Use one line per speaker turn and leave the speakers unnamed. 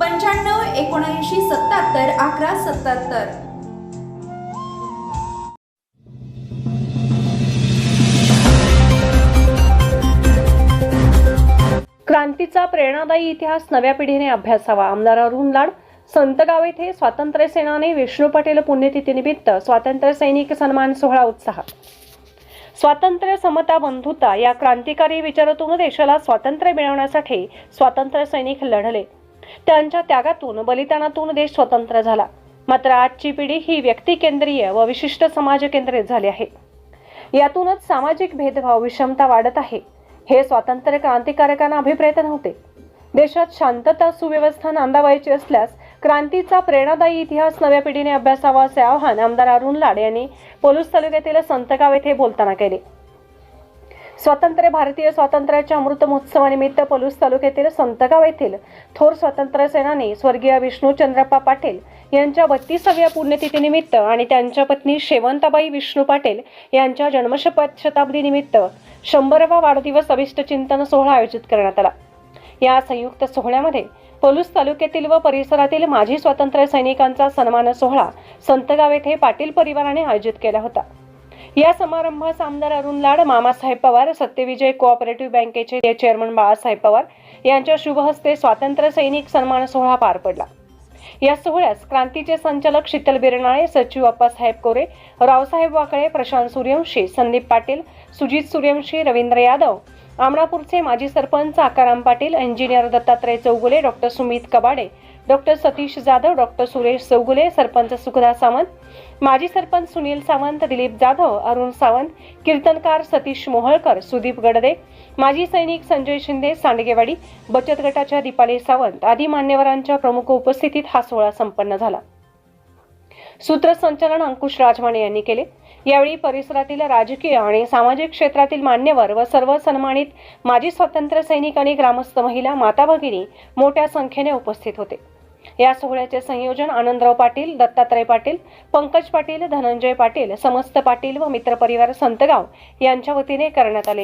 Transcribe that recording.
पंच्याण्णव एकोणऐंशी सत्याहत्तर अकरा सत्याहत्तर.
क्रांतीचा प्रेरणादायी इतिहास नव्या पिढीने अभ्यासावा. आमदार अरुण लाड संतगाव येथे स्वातंत्र्य सेनाने विष्णू पटेल पुण्यतिथीनिमित्त स्वातंत्र्य सैनिक सन्मान सोहळा उत्साह. स्वातंत्र्य समता बंधुता या क्रांतिकारी विचारातून देशाला स्वातंत्र्य मिळवण्यासाठी स्वातंत्र्य सैनिक लढले. त्यांच्या त्यागातून बलिदानातून देश स्वतंत्र झाला. मात्र आजची पिढी ही व्यक्तिकेंद्रीय व विशिष्ट समाज केंद्रित झाली आहे. यातूनच सामाजिक भेदभाव विषमता वाढत आहे. हे स्वातंत्र्य क्रांतिकारकांना अभिप्रेत नव्हते. देशात शांतता सुव्यवस्था नांदावायची असल्यास क्रांतीचा प्रेरणादायी इतिहास नव्या पिढीने अभ्यासावा असे आवाहन आमदार अरुण लाड यांनी पोलूस तालुक्यातील संतगाव येथे बोलताना केले. स्वातंत्र्य भारतीय स्वातंत्र्याच्या अमृत महोत्सवानिमित्त पलूस तालुक्यातील संतगाव येथील थोर स्वातंत्र्य सेनानी स्वर्गीय विष्णू चंद्रप्पा पाटील यांच्या बत्तीसाव्या पुण्यतिथीनिमित्त आणि त्यांच्या पत्नी शेवंताबाई विष्णू पाटील यांच्या जन्मशपथ शताब्दीनिमित्त शंभरवा वाढदिवस अभिष्ट चिंतन सोहळा आयोजित करण्यात आला. या संयुक्त सोहळ्यामध्ये पलूस तालुक्यातील व परिसरातील माजी स्वातंत्र्य सैनिकांचा सन्मान सोहळा संतगाव येथे पाटील परिवाराने आयोजित केला होता. या समारंभास आमदार अरुण लाड मामासाहेब पवार सत्यविजय कोऑपरेटिव्ह बँकेचे चेअरमन बाळासाहेब पवार यांच्या शुभहस्ते स्वातंत्र्य सैनिक सन्मान सोहळा पार पडला. या सोहळ्यास क्रांतीचे संचालक शीतल बिरनाळे सचिव अप्पासाहेब कोरे रावसाहेब वाकळे प्रशांत सूर्यवंशी संदीप पाटील सुजित सूर्यवंशी रवींद्र यादव आमणापूरचे माजी sarpanch Akaram Patil engineer Dattatray Chougule doctor Sumit Kabade doctor Satish Jadhav doctor Suresh Chougule sarpanch Sukhada Sawant माजी सरपंच सुनील सावंत दिलीप जाधव अरुण सावंत कीर्तनकार सतीश मोहळकर सुदीप गडदे माजी सैनिक संजय शिंदे सांडगेवाडी बचत गटाच्या दीपाली सावंत आदी मान्यवरांच्या प्रमुख उपस्थितीत हा सोहळा संपन्न झाला. सूत्रसंचालन अंकुश राजमाने यांनी केले. यावेळी परिसरातील राजकीय आणि सामाजिक क्षेत्रातील मान्यवर व सर्व सन्मानित माजी स्वातंत्र्य सैनिक आणि ग्रामस्थ महिला माता भगिनी मोठ्या संख्येने उपस्थित होते. या सोहळ्याचे संयोजन आनंदराव पाटील दत्तात्रय पाटील पंकज पाटील धनंजय पाटील समस्त पाटील व मित्रपरिवार संतगाव यांच्या वतीने करण्यात आले.